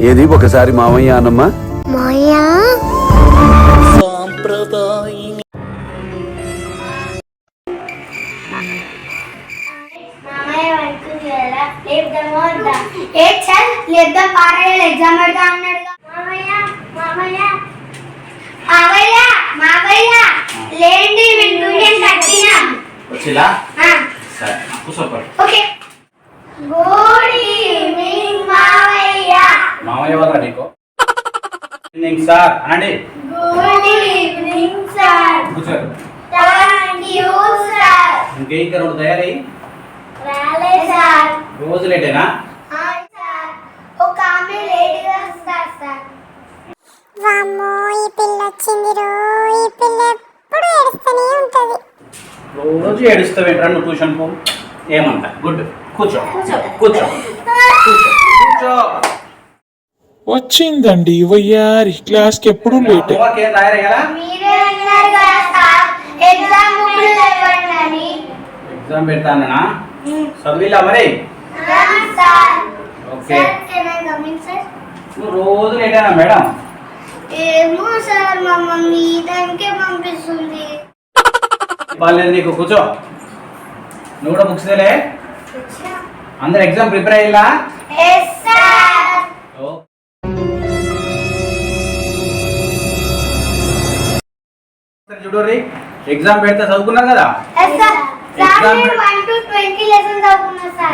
ఏది? ఒకసారి మామయ్య అనమ్మా ఎగ్జామ్ పెడతా అన్నాడు. మామయ్య మామయ్య మామయ్య మామయ్య లేండి ట్యూషన్ కట్టినాం. వచ్చిలా ఆ, సరే కూర్చోపడు. ఓకే. గుడ్ ఈవినింగ్ మామయ్య వాళ్ళ నీకు? ఈవినింగ్ సార్ అనండి. గుడ్ ఈవినింగ్ సార్ కూర్చోరు థ్యాంక్ యూ సార్ ఇంకే ఇంకా రెండు తయారై? రాలే సార్ రోజు లేటేనా? సార్ ఒక ఆమె లేట్గా వస్తారు సార్ వామ్మో ఈ పిల్ల వచ్చింది రో. ఈ పిల్ల ఎప్పుడు ఏడుస్తూనే ఉంటది. రోజు ఏడుస్తావేంట్రా నువ్వు ట్యూషన్ పో ఏమంట? గుడ్. కూర్చో. కూర్చో. కూర్చో. కూర్చో. వచ్చిందండి. వయ్యారి క్లాస్కి ఎప్పుడు లేట్. ఎగ్జామ్ పెడతానా చదివిలా మరి? Sir. Okay. Sir can I coming sir నువ్వు రోజు లేటేనా మేడం? ఏమో సార్ మా మమ్మీ టైంకే పంపిస్తుంది. బాగాలేదు నీకు కూర్చో. నువ్వు కూడా బుక్స్ తెలే. అందరు ఎగ్జామ్ ప్రిపేర్ అయ్యిలా చూడరి ఎగ్జామ్ పెడితే చదువుకున్నారు కదా?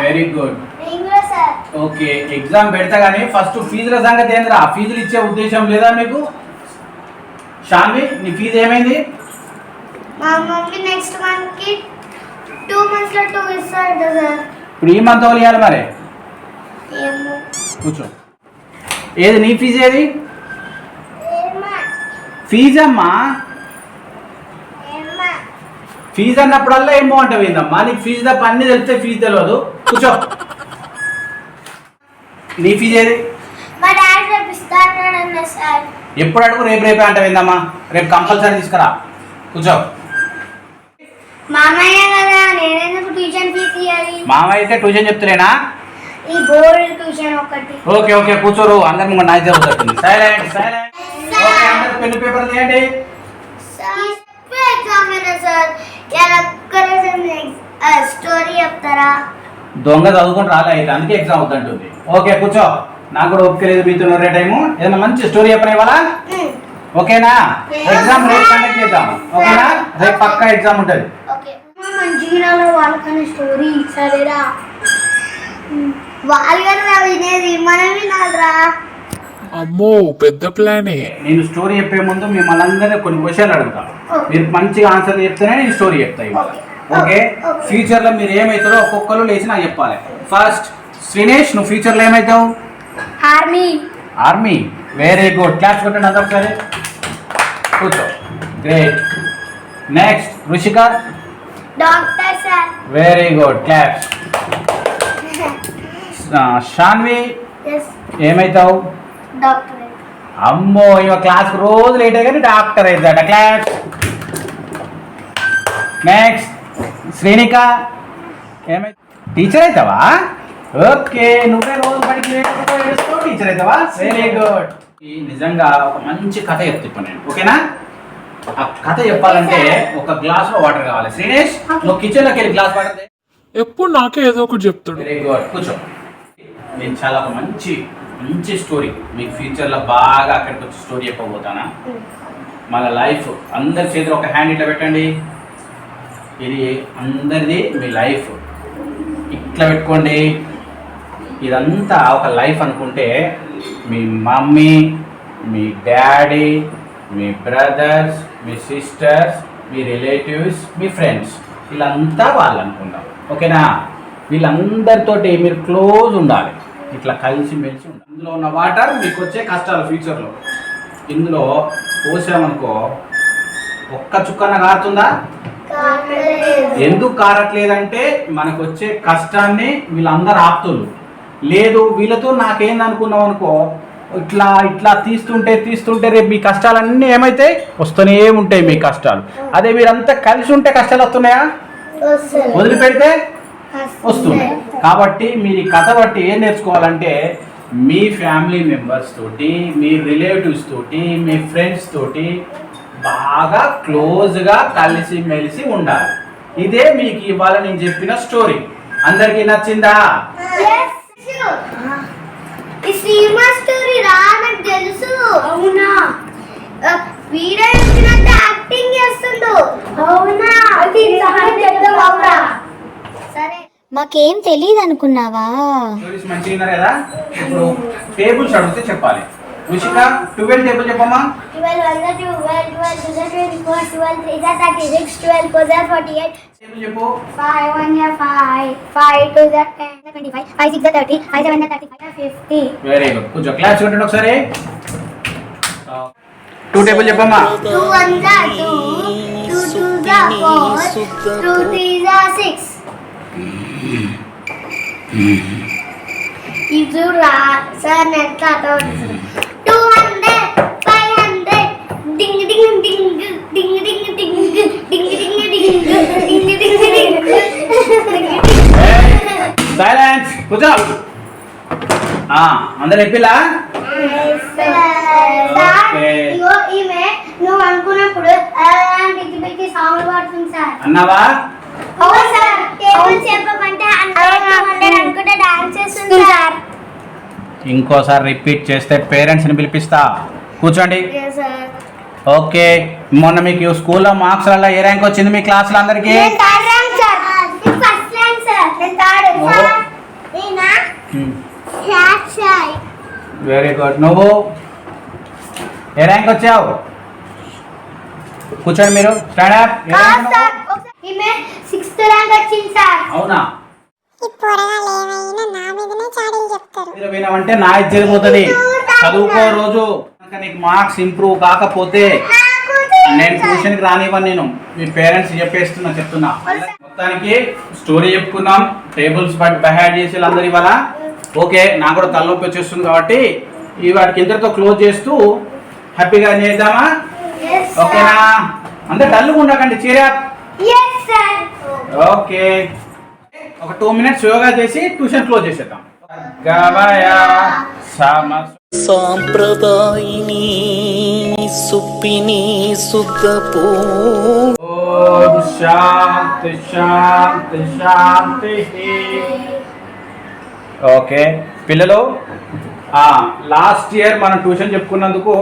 వెరీ గుడ్ ఓకే ఎగ్జామ్ పెడతా కానీ ఫస్ట్ ఫీజుల సంగతి ఏందిరా? ఫీజులు ఇచ్చే ఉద్దేశం లేదా మీకు? షాన్వి నీ ఫీజు ఏమైంది? మా మమ్మీ నెక్స్ట్ మంత్కి టూ మంత్స్లో టూ ఇస్తాడు సార్ ఇప్పుడు ఈ మంత్ వాళ్ళు ఇవ్వాలి మరి? కూర్చో. ఏది నీ ఫీజు ఏది? ఏమో. ఫీజు అమ్మా ఏమో ఫీజు అన్నప్పుడల్లా ఏమో అంటే ఏందమ్మా నీకు ఫీజు తప్ప అన్ని తెలిస్తే ఫీజు తెలియదు కూర్చో. నీ ఫీజు ఏది? ఎప్పుడు అడుగు? రేపు రేపే అంటే ఏందమ్మా రేపు కంపల్సరీ తీసుకురా. కూర్చో. మామయ్య కదా నేనెందుకు ట్యూషన్ ఫీజు ఇవ్వాలి మామ అయితే ట్యూషన్ చెప్తలేనా? ఈ బోర్డు ట్యూషన్ ఒకటి ఓకే ఓకే. కూర్చోరు. అందరు ముందు నాయకు జరుగుతుంది సైలెంట్ సైలెంట్. ఓకే అందరు పెన్ను పేపర్ తీయండి. Exam sir? స్టోరీ చెప్తారా దొంగ చదువుకుంటూ రాలే అయితే అందుకే ఎగ్జామ్ వద్దంటుంది. ఓకే కూర్చో. నాకు కూడా ఓపిక లేదు మీతో రే టైము ఏదైనా మంచి స్టోరీ చెప్పని ఇవ్వాలా ఓకేనా? ఎగ్జామ్ రేపు కండక్ట్ చేద్దాం. ఓకేనా? రేపు పక్కా ఎగ్జామ్ ఉంటుంది. మంచిగా వాళ్ళకన్నా స్టోరీ సరేరా వాళ్ళు కదా వినేది మనం వినాలిరా అమ్మో పెద్ద ప్లానే. నేను స్టోరీ చెప్పే ముందు మిమ్మల్ని అందరినీ కొన్ని క్వశ్చన్లు అడుగుతాను మీరు మంచిగా ఆన్సర్ చెప్తేనే నేను స్టోరీ చెప్తా ఇవాళ ఓకే ఫ్యూచర్లో మీరు ఏమవుతారో ఒక్కొక్కరు లేచి నాకు చెప్పాలి. ఫస్ట్ శ్రీనేష్ నువ్వు ఫ్యూచర్లో ఏమవుతావు army army very good claps కొట్టండి అందరూ ఒకసారి. కూర్చో. Great next Rushika doctor sir very good claps Shanvi yes ఏమవుతావు doctor అమ్మో ఇవ క్లాస్ రోజు లేట్ కానీ డాక్టర్ అవుతాడ క్లాస్. నెక్స్ట్ శ్రేణిక ఏమై టీచర్ అవుతావా ఓకే నువ్వే రోజు పడికి టీచర్ అవుతావా వెరీ గుడ్ ఈ నిజంగా ఒక మంచి కథ చెప్తా నేను. ఓకేనా? ఆ కథ చెప్పాలంటే ఒక గ్లాస్లో వాటర్ కావాలి. శ్రీనేష్ నువ్వు కిచెన్లోకి వెళ్ళి గ్లాస్ వాటర్ తే. ఎప్పుడు నాకే ఏదో ఒకటి చెప్తాడు. వెరీ గుడ్ కూర్చో. నేను చాలా ఒక మంచి మంచి స్టోరీ. మీకు ఫ్యూచర్లో బాగా అక్కడికి వచ్చి స్టోరీ చెప్పబోతానా? మన లైఫ్ అందరి చేతిలో ఒక హ్యాండ్ ఇట్లా పెట్టండి. ఇది అందరిది మీ లైఫ్. ఇట్లా పెట్టుకోండి. ఇదంతా ఒక లైఫ్ అనుకుంటే మీ మమ్మీ మీ డాడీ మీ బ్రదర్స్ మీ సిస్టర్స్ మీ రిలేటివ్స్ మీ ఫ్రెండ్స్. వీళ్ళంతా వాళ్ళు అనుకుందాం. ఓకేనా? వీళ్ళందరితోటి మీరు క్లోజ్ ఉండాలి. ఇట్లా కలిసి మెలిసి ఉండాలి. ఇందులో ఉన్న వాటర్ మీకు వచ్చే కష్టాలు ఫ్యూచర్లో ఇందులో పోసామనుకో ఒక్క చుక్కన కారుతుందా? ఎందుకు కారట్లేదంటే మనకు వచ్చే కష్టాన్ని వీళ్ళందరూ ఆపుతున్నారు లేదు వీళ్ళతో నాకేంది అనుకున్నాం అనుకో ఇట్లా ఇట్లా తీస్తుంటే తీస్తుంటే రేపు మీ కష్టాలన్నీ ఏమైతాయి? వస్తూనే ఉంటాయి మీ కష్టాలు. అదే మీరంతా కలిసి ఉంటే కష్టాలు వస్తున్నాయా? వదిలిపెడితే? వస్తుంది. కాబట్టి మీరు ఈ కథ బట్టి ఏం నేర్చుకోవాలంటే మీ ఫ్యామిలీ మెంబర్స్ తోటి మీ రిలేటివ్స్ తోటి మీ ఫ్రెండ్స్ తోటి బాగా క్లోజ్గా కలిసి మెలిసి ఉండాలి. ఇదే మీకు ఇవాళ నేను చెప్పిన స్టోరీ. అందరికీ నచ్చిందా? ఈ సినిమా స్టోరీ రా నాకు తెలుసు. అవునా? వీడియో ఇచ్చినట్టు యాక్టింగ్ చేస్తుండు. అవునా? అది అవునా సరే మాకేం తెలియదు అనుకున్నావా స్టోరీస్ మంచిగా ఉన్నారు కదా? ఇప్పుడు టేబుల్స్ అడిగితే చెప్పాలి. రుషిక ట్వెల్వ్ టేబుల్ చెప్పమ్మా. టేబుల్ చెప్పు. Five one five five two ten twenty five five six thirty five seven thirty five fifty. Very good కొంచెం క్లాస్ చూడండి ఒకసారి. టూ టేబుల్ చెప్పమ్మా. Two one two two two four two three six ఇది రా sir net two hundred five hundred ding ding ding ding ding ding ding ding ding ding ding ding silence కూర్చో అందరు చెప్పిలా ఈమె నువ్వు అనుకున్నప్పుడు అలాంటి పిచ్చి సాంగ్ పడుతుంది సార్ అన్నావా అవును సార్ ఇంకోసారి రిపీట్ చేస్తే పేరెంట్స్ని పిలిపిస్తా. కూర్చోండి. ఓకే మొన్న మీకు స్కూల్లో మార్క్స్ అలా ఏ ర్యాంక్ వచ్చింది మీ క్లాస్లో అందరికి? వెరీ గుడ్ నువ్వు? ఏ ర్యాంక్ వచ్చావు? కూర్చోండి మీరు. స్టాండ్ అప్ ఈమె సిక్స్త్ ర్యాంక్ వచ్చింది సార్. అవునా? ఈ పొరగాలు ఏమైనా నా మీదనే చాడీలు చెప్తారు. మీరు వినవంటే నా ఇచ్చేది పోతుంది. చదువుకో రోజు. నీకు మార్క్స్ ఇంప్రూవ్ కాకపోతే నేను ట్యూషన్కి రానివ్వను నేను. మీ పేరెంట్స్ చెప్పేస్తున్నా చెప్తున్నా. మొత్తానికి స్టోరీ చెప్పుకున్నాం టేబుల్స్ బట్ బహ్యాడ్ చేసి అందరు ఇవాళ ఓకే నాకు కూడా తలనొప్పి వచ్చేస్తుంది కాబట్టి ఈ వాటికి ఇంతటితో క్లోజ్ చేస్తూ హ్యాపీగా చేద్దామా? ఓకేనా? అందరు డల్గా ఉండకండి. చీరా ఓకే. ఒక టూ మినిట్స్ యోగా చేసి ట్యూషన్ క్లోజ్ చేసేద్దాం. గవయ సమ సాంప్రదాయిని సుప్పిని సుద్దపూ ఓం శాంతి శాంతి శాంతి. ఓకే. పిల్లలు లాస్ట్ ఇయర్ మనం ట్యూషన్ చెప్పుకున్నందుకు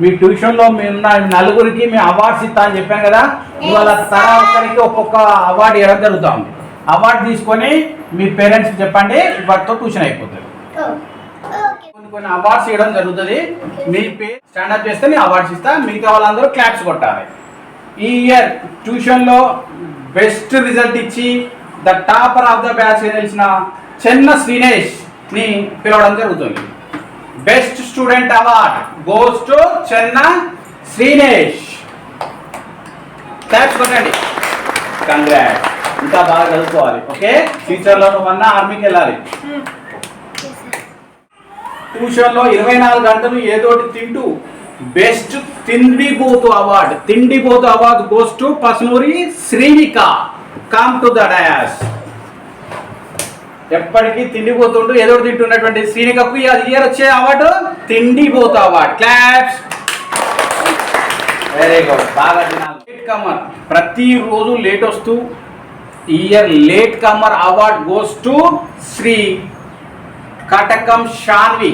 మీ ట్యూషన్లో మీ ఉన్న నలుగురికి మీ అవార్డ్స్ ఇస్తా అని చెప్పాను కదా ఇవాళ తర ఒక్కరికి ఒక్కొక్క అవార్డు ఇవ్వడం జరుగుతుంది. అవార్డు తీసుకొని మీ పేరెంట్స్ చెప్పండి వాటితో ట్యూషన్ అయిపోతుంది. కొన్ని కొన్ని అవార్డ్స్ ఇవ్వడం జరుగుతుంది. మీ పేరు స్టాండప్ చేస్తే నేను అవార్డ్స్ ఇస్తా మిగతా వాళ్ళందరూ క్లాప్స్ కొట్టాలి. ఈ ఇయర్ ట్యూషన్లో బెస్ట్ రిజల్ట్ ఇచ్చి the topper of the batch తెలిసిన చెన్న శ్రీనేష్ని పిలవడం జరుగుతుంది. Best student award goes to Chenna Srinesh. Claps కొట్టండి. కంగ్రాట్ ఇంకా బాగా చదువుకోవాలి ఓకే? ఫ్యూచర్లో నువ్వన్నా ఆర్మీకి వెళ్ళాలి. ట్యూషన్లో ఇరవై నాలుగు గంటలు ఏదోటి తింటూ బెస్ట్ తిండిబోతు award. తిండిపోతు award goes to Pasunuri Sreenika. Come to the dais ఎప్పటికీ తిండిపోతుంటూ ఏదో తింటున్నటువంటి శ్రీనికప్పు ఇయర్ వచ్చే అవార్డు తిండిపోతు అవార్డు క్లాప్స్ వెరీ గుడ్ బాగా తినాలి లేట్ కమర్ ప్రతిరోజు లేట్ వస్తూ year late comer award goes to Sri Katakam Shanvi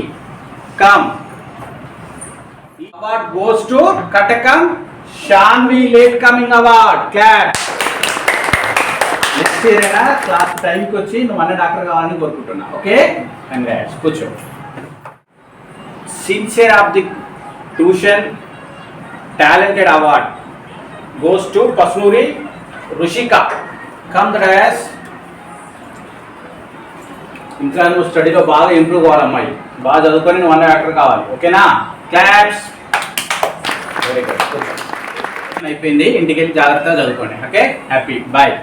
come award goes to Katakam Shanvi late coming award clap next class టైంకి వచ్చి నువ్వు అన్న డాక్టర్ కావాలని కోరుకుంటున్నా. ఓకే? కంగ్రాట్స్ కూర్చో. Sincere of the tuition talented award goes to Pasnuri Rushika come the dais ఇంకా నువ్వు స్టడీలో బాగా ఇంప్రూవ్ కావాలి అమ్మాయి బాగా చదువుకొని నువ్వు అన్న డాక్టర్ కావాలి. ఓకేనా? క్లాప్స్ వెరీ గుడ్ అయిపోయింది. ఇంటికి వెళ్ళి జాగ్రత్తగా చదువుకోండి. ఓకే? Happy bye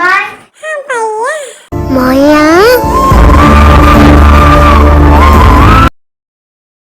bye 뭐야?